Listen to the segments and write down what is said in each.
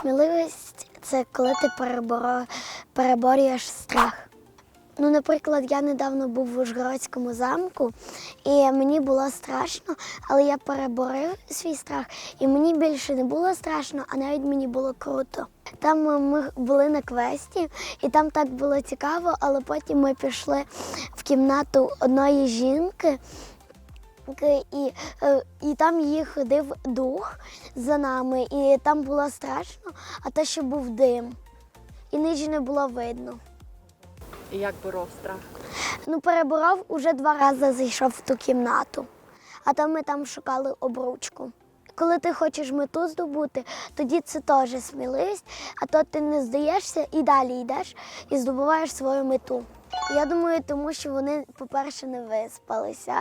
Сміливість це коли ти переборюєш страх. Ну, наприклад, я недавно був в Ужгородському замку, і мені було страшно, але я переборив свій страх, і мені більше не було страшно, а навіть мені було круто. Там ми були на квесті, і там так було цікаво, але потім ми пішли в кімнату одної жінки, і, е, і там її ходив дух за нами, і там було страшно, а те, що був дим, і нижче не було видно. І як боров страх? Ну, переборов уже два рази зайшов в ту кімнату, а то ми там шукали обручку. Коли ти хочеш мету здобути, тоді це теж сміливість, а то ти не здаєшся і далі йдеш і здобуваєш свою мету. Я думаю, тому що вони, по-перше, не виспалися.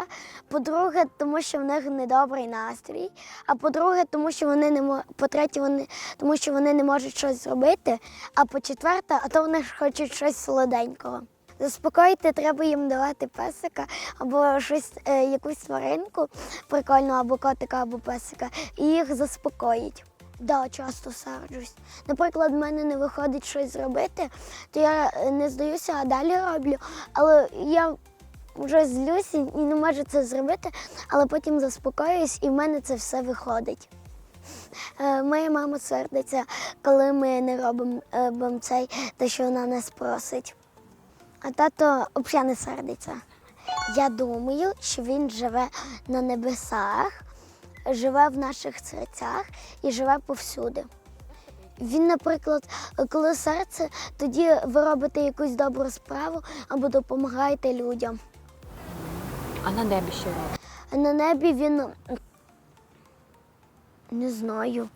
По-друге, тому що в них недобрий настрій. А по-друге, тому що вони не мо- по-третє, вони тому що вони не можуть щось зробити. А по-четверте, а то вони ж хочуть щось солоденького. Заспокоїти треба їм давати песика або щось, е, якусь тваринку прикольну, або котика, або песика, і їх заспокоїть. Да, часто серджусь. Наприклад, в мене не виходить щось зробити, то я е, не здаюся, а далі роблю. Але я вже злюся і не можу це зробити, але потім заспокоююсь, і в мене це все виходить. Е, Моя мама сердиться, коли ми не робимо е, бом цей, те, що вона нас просить. А тато взагалі не сердиться. Я думаю, що він живе на небесах, живе в наших серцях і живе повсюди. Він, наприклад, коли серце, тоді ви робите якусь добру справу або допомагаєте людям. А на небі що робить? На небі він не знаю.